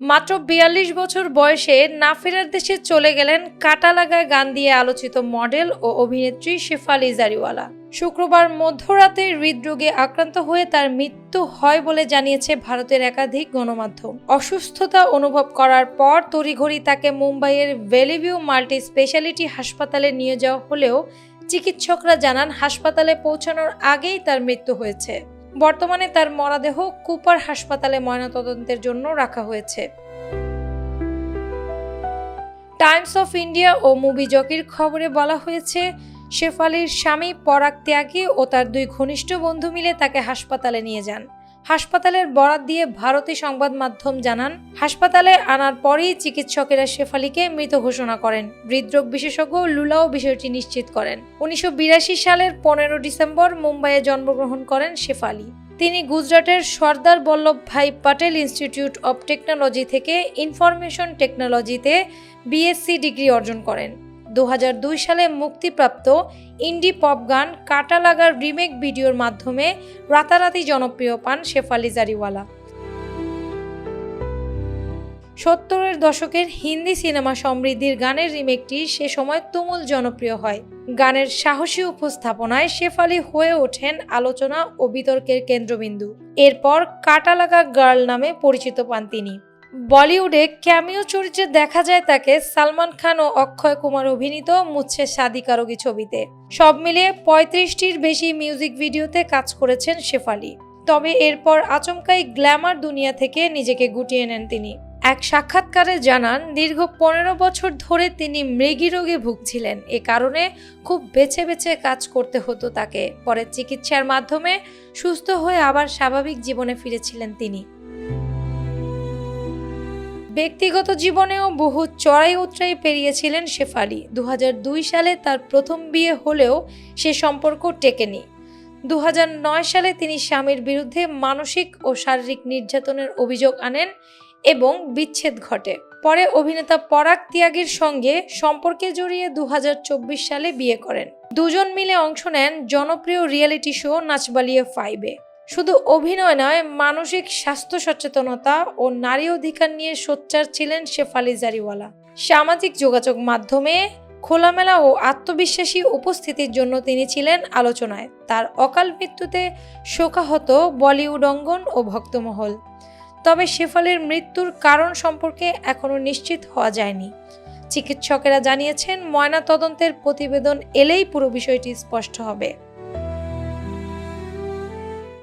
মাত্র বিয়াল্লিশ বছর বয়সে না ফেরার দেশে চলে গেলেন কাটা লাগা গান দিয়ে আলোচিত মডেল ও অভিনেত্রী শেফালি জারিওয়ালা শুক্রবার মধ্যরাতে হৃদরোগে আক্রান্ত হয়ে তার মৃত্যু হয় বলে জানিয়েছে ভারতের একাধিক গণমাধ্যম। অসুস্থতা অনুভব করার পর তড়িঘড়ি তাকে মুম্বাইয়ের ভেলিভিউ মাল্টি স্পেশালিটি হাসপাতালে নিয়ে যাওয়া হলেও চিকিৎসকরা জানান হাসপাতালে পৌঁছানোর আগেই তার মৃত্যু হয়েছে। বর্তমানে তার মরাদেহ কুপার হাসপাতালে ময়নাতদন্তের জন্য রাখা হয়েছে। টাইমস অফ ইন্ডিয়া ও মুভি জকির খবরে বলা হয়েছে, শেফালির স্বামী পরাগ ত্যাগী ও তার দুই ঘনিষ্ঠ বন্ধু মিলে তাকে হাসপাতালে নিয়ে যান। হাসপাতালের বরাত দিয়ে ভারতী সংবাদ মাধ্যম জানান, হাসপাতালে আনার পরেই চিকিৎসকেরা শেফালিকে মৃত ঘোষণা করেন। হৃদরোগ বিশেষজ্ঞ লুলাও বিষয়টি নিশ্চিত করেন। উনিশশো বিরাশি সালের পনেরো ডিসেম্বর মুম্বাইয়ে জন্মগ্রহণ করেন শেফালি। তিনি গুজরাটের Sardar Vallabh Bhai Patel institute of technology থেকে ইনফরমেশন টেকনোলজিতে বিএসসি ডিগ্রি অর্জন করেন। দু হাজার দুই সালে মুক্তিপ্রাপ্ত ইন্ডি পপ গান কাটা লাগার রিমেক ভিডিওর মাধ্যমে রাতারাতি জনপ্রিয় পান শেফালি জারিওয়ালা। সত্তরের দশকের হিন্দি সিনেমা সমৃদ্ধির গানের রিমেকটি সে সময় তুমুল জনপ্রিয় হয়। গানের সাহসী উপস্থাপনায় শেফালি হয়ে ওঠেন আলোচনা ও বিতর্কের কেন্দ্রবিন্দু। এরপর কাটালাগা গার্ল নামে পরিচিত পান তিনি। বলিউডে ক্যামিও চরিত্রে দেখা যায় তাকে সালমান খান ও অক্ষয় কুমার অভিনীত মুচ্ছে শাদি কারোগি ছবিতে। সব মিলিয়ে পঁয়ত্রিশটির বেশি মিউজিক ভিডিওতে কাজ করেছেন শেফালি। তবে এরপর আচমকাই গ্ল্যামার দুনিয়া থেকে নিজেকে গুটিয়ে নেন তিনি। এক সাক্ষাৎকারে জানান, দীর্ঘ পনেরো বছর ধরে তিনি মৃগী রোগে ভুগছিলেন। এ কারণে খুব বেছে বেছে কাজ করতে হতো তাকে। পরে চিকিৎসার মাধ্যমে সুস্থ হয়ে আবার স্বাভাবিক জীবনে ফিরেছিলেন তিনি। ব্যক্তিগত জীবনেও বহু চড়াই উতরাই পেরিয়েছিলেন শেফালি। দু হাজার দুই সালে তার প্রথম বিয়ে হলেও সে সম্পর্ক টেকেনি। দু হাজার নয় সালে তিনি স্বামীর বিরুদ্ধে মানসিক ও শারীরিক নির্যাতনের অভিযোগ আনেন এবং বিচ্ছেদ ঘটে। পরে অভিনেতা পরাগ ত্যাগীর সঙ্গে সম্পর্কে জড়িয়ে দু হাজার চব্বিশ সালে বিয়ে করেন। দুজন মিলে অংশ নেন জনপ্রিয় রিয়েলিটি শো নাচবালিয়ে ফাইভে। শুধু অভিনয় নয়, মানসিক স্বাস্থ্য সচেতনতা ও নারী অধিকার নিয়ে সোচ্চার ছিলেন শেফালি জারিওয়ালা। সামাজিক যোগাযোগ মাধ্যমে খোলামেলা ও আত্মবিশ্বাসী উপস্থিতির জন্য তিনি ছিলেন আলোচনায়। তার অকাল মৃত্যুতে শোকাহত বলিউড অঙ্গন ও ভক্তমহল। তবে শেফালির মৃত্যুর কারণ সম্পর্কে এখনও নিশ্চিত হওয়া যায়নি। চিকিৎসকেরা জানিয়েছেন ময়না তদন্তের প্রতিবেদন এলেই পুরো বিষয়টি স্পষ্ট হবে।